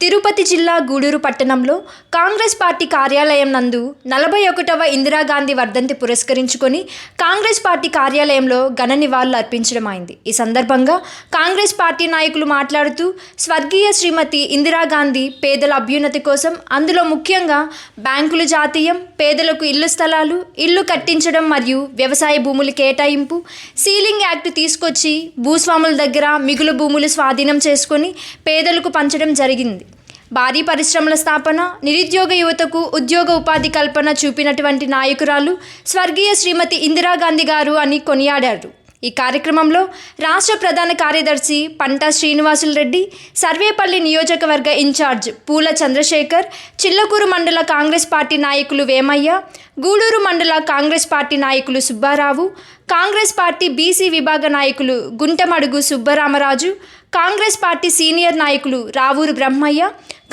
తిరుపతి జిల్లా గూడూరు పట్టణంలో కాంగ్రెస్ పార్టీ కార్యాలయం నందు నలభై ఒకటవ ఇందిరాగాంధీ వర్ధంతి పురస్కరించుకొని కాంగ్రెస్ పార్టీ కార్యాలయంలో ఘన నివాళులు అర్పించడం అయింది. ఈ సందర్భంగా కాంగ్రెస్ పార్టీ నాయకులు మాట్లాడుతూ స్వర్గీయ శ్రీమతి ఇందిరాగాంధీ పేదల అభ్యున్నతి కోసం అందులో ముఖ్యంగా బ్యాంకులు జాతీయం పేదలకు ఇల్లు స్థలాలు ఇల్లు కట్టించడం మరియు వ్యవసాయ భూములు కేటాయింపు సీలింగ్ యాక్ట్ తీసుకొచ్చి భూస్వాముల దగ్గర మిగులు భూములు స్వాధీనం చేసుకొని పేదలకు పంచడం జరిగింది. భారీ పరిశ్రమల స్థాపన నిరుద్యోగ యువతకు ఉద్యోగ ఉపాధి కల్పన చూపినటువంటి నాయకురాలు స్వర్గీయ శ్రీమతి ఇందిరాగాంధీ గారు అని కొనియాడారు. ఈ కార్యక్రమంలో రాష్ట్ర ప్రధాన కార్యదర్శి పంటా శ్రీనివాసులు రెడ్డి సర్వేపల్లి నియోజకవర్గ ఇన్ఛార్జ్ పూల చంద్రశేఖర్ చిల్లకూరు మండల కాంగ్రెస్ పార్టీ నాయకులు వేమయ్య గూడూరు మండల కాంగ్రెస్ పార్టీ నాయకులు సుబ్బారావు కాంగ్రెస్ పార్టీ బీసీ విభాగ నాయకులు గుంటమడుగు సుబ్బరామరాజు కాంగ్రెస్ పార్టీ సీనియర్ నాయకులు రావూరు బ్రహ్మయ్య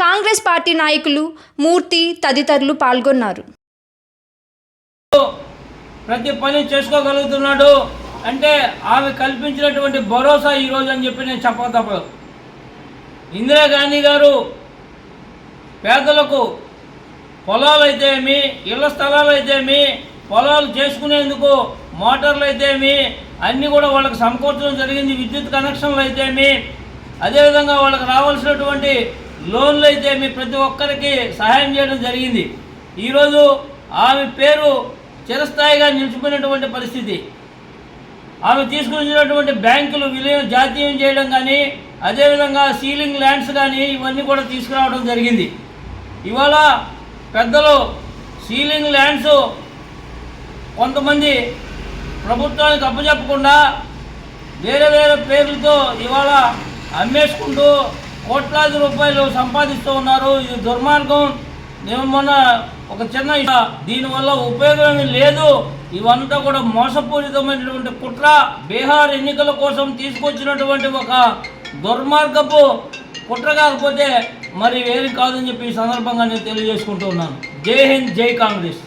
కాంగ్రెస్ పార్టీ నాయకులు మూర్తి తదితరులు పాల్గొన్నారు. ప్రతి పని చేసుకోగలుగుతున్నాడు అంటే ఆమె కల్పించినటువంటి భరోసా ఈరోజు అని చెప్పి నేను చెప్పక తప్పదు. ఇందిరాగాంధీ గారు పేదలకు పొలాలు అయితేమి ఇళ్ళ స్థలాలు అయితేమి పొలాలు చేసుకునేందుకు మోటార్లు అయితేమి అన్నీ కూడా వాళ్ళకి సమకూర్చడం జరిగింది విద్యుత్ కనెక్షన్లు అయితేమి అదేవిధంగా వాళ్ళకి రావాల్సినటువంటి లోన్లు అయితే మీ ప్రతి ఒక్కరికి సహాయం చేయడం జరిగింది. ఈరోజు ఆమె పేరు చిరస్థాయిగా నిలిచిపోయినటువంటి పరిస్థితి. ఆమె తీసుకొచ్చినటువంటి బ్యాంకులు విలీనం జాతీయం చేయడం కానీ అదేవిధంగా సీలింగ్ ల్యాండ్స్ కానీ ఇవన్నీ కూడా తీసుకురావడం జరిగింది. ఇవాళ పెద్దలు సీలింగ్ ల్యాండ్స్ కొంతమంది ప్రభుత్వానికి అప్పచెప్పకుండా వేరే వేరే పేర్లతో ఇవాళ అమ్మేసుకుంటూ కోట్లాది రూపాయలు సంపాదిస్తూ ఉన్నారు. ఇది దుర్మార్గం నేను మొన్న ఒక చిన్న దీనివల్ల ఉపయోగం లేదు. ఇవంతా కూడా మోసపూరితమైనటువంటి కుట్ర. బీహార్ ఎన్నికల కోసం తీసుకొచ్చినటువంటి ఒక దుర్మార్గపు కుట్ర కాకపోతే మరి ఏది కాదని చెప్పి ఈ సందర్భంగా నేను తెలియజేసుకుంటూ ఉన్నాను. జై హింద్ జై కాంగ్రెస్.